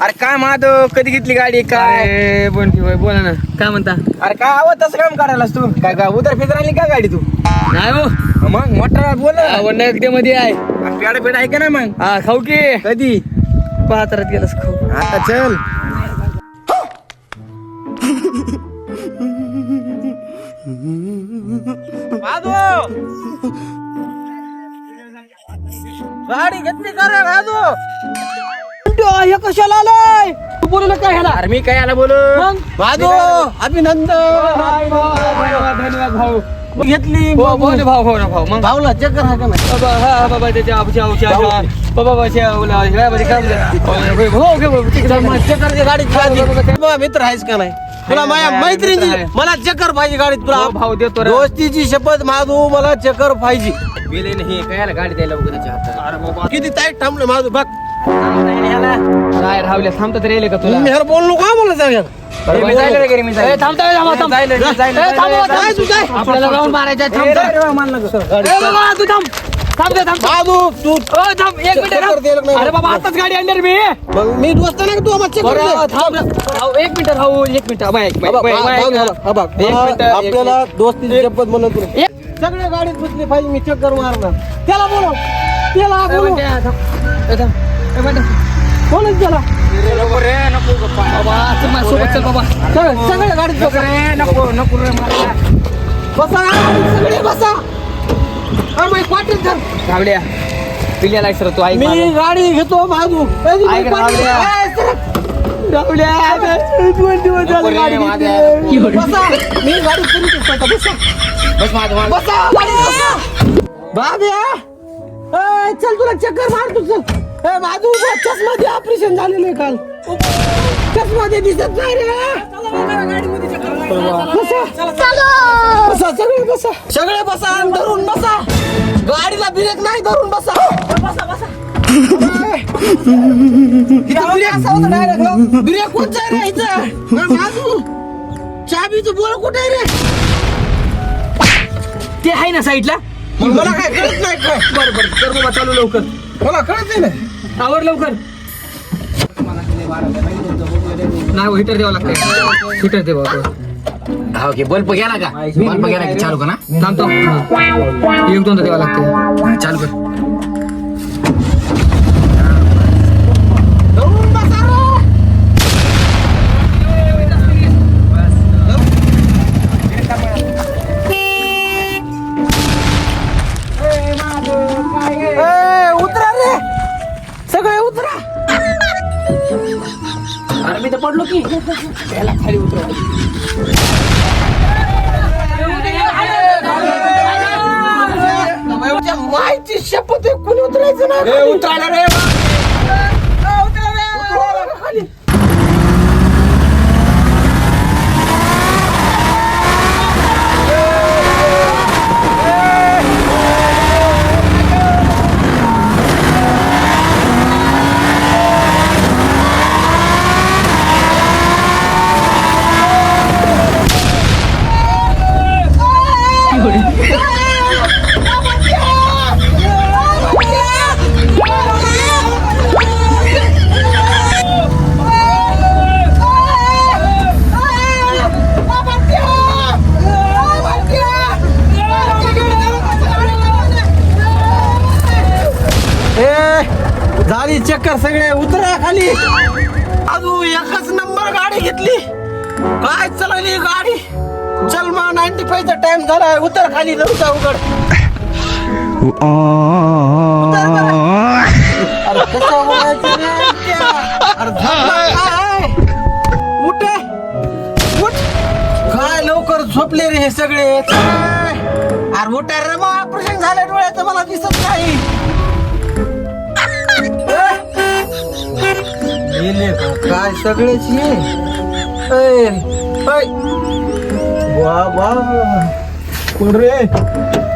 अरे काय माधव कधी घेतली गाडी? काय? बंटी भाई बोला ना. काय म्हणता? अरे काय आवाज तसं काम करायलास तू? काय काय उतर फितर आली का गाडी तू? नाही हो. मग मोठा बोल ना. वंडा मध्ये आहे. पेड पेड आहे का ना मग? हा खाऊ की. कधी? पात्रात गेलास खाऊ. आता चल. माधव! गाडी घेतली का रे माधव? हे कशाला आलाय? तू बोलू काय ह्याला? अरे मी काय आला बोलू? मग? माधव अभिनंदन. धन्यवाद भाऊ. घेतली हो भाऊ भाऊ भाऊ मग. भाऊला का नाही? बाबा हा त्याच्या काम हो गाडी मित्र आहेस का नाही? तुला माझ्या मैत्रिणी. मला चक्कर पाहिजे गाडीत तुला. हो, भाऊ देतो रे. दोस्तीची शपथ माधू मला चक्कर पाहिजे. गेले नाही काय गाडी द्यायला वगैरे किती ताईट थांबलं माझू बघ. काय राहुल्या थांबतात रे का तुला? मी बोललो का बरं, मी जायला रे घरी, मी. आपल्याला राऊंड मारायचा आहे, थांब, थांब. ए, बाबा, तू थांब. थांब दे, थांब. माधू तू ओ, थांब एक मिनिट चक्कर द्यायला थांब. नाही. अरे बाबा आताच गाडी आणली रे मी. मग मी दोस्त नाही का तू? आम्हाला चक्कर बरं, दे. थांब ना. राहू, एक मिनिट राहू एक मिनिट. बाय, बाय, बाबा, बाय, बा- बाय, भाऊ बाय. झाला. हा बघ, एक मला मिनिट, एक- आपल्याला दोस्तीची शपथ म्हणून तुला. एक- सगळ्या गाडीत बसली पाहिजे मी चक्कर मारणार. त्याला बोलो त्याला ए, बोलो म्हणते, थांब. ए, थांब. कोणच गेला बाबा चल सगळ्या गाडीत बसा नको नको बसा सगळे बसा अरे बाई, पाटील धर. रावड्या पिल्याला सर तू ऐक मी माझं. गाडी घेतो बाजू ऐक ना, रावल्या. रावड्या दोन दिवस झाले नको रे, गाडी माझ्या. घेतली. बसा मी गाडी करीत होतो, बसा बस माझं माझं. बसा गाडीत बसा बाब्या ए, चल तुला चक्कर मारतो चल ए बाजू चष्मा दे ऑपरेशन झालेलं आहे काल. चष्मा दे दिसत नाही रे. बसा. बसा सगळे बसा. सगळे बसा आणि धरून बसा. गाडीला ब्रेक नाही धरून बसा. ब्रेक कोणचा रे इथं? बाजू. चाबीचं बोल कुठे आहे रे? ते आहे ना साईडला? मग मला काय कळत नाही काय? बरं बरं. कर बाबा चालू लवकर. मला कळत नाही ना. आवर लवकर. नाही हिटर द्यावं लागतं हिटर दे हा ओके. बल्ब गेला का? बल्ब गेला की चालू का ना थांबतो. एक दोनदा द्यावं लागतं हा, चालू कर. मी तर पडलो की. त्याला खाली उतरव तुझ्या मायची शपथ कुणी उतरायचं नाही. उतरायला रे झाली चक्कर सगळे उतरा खाली. अजून एकच नंबर गाडी घेतली. काय चालवली गाडी? चल मग नाईन्टी फाईव्हचा टाइम झाला उतर खाली नव्हता उघड. अरे कसं बोलायचं रे अरे झोपला काय? उठ. उठ. काय लवकर झोपले रे हे सगळे? अरे उठ रे मग ऑपरेशन झालं डोळ्याचं मला दिसत नाही. गेले का? काय सगळेच ये? ऐ, ऐ. वा वा. कोण रे?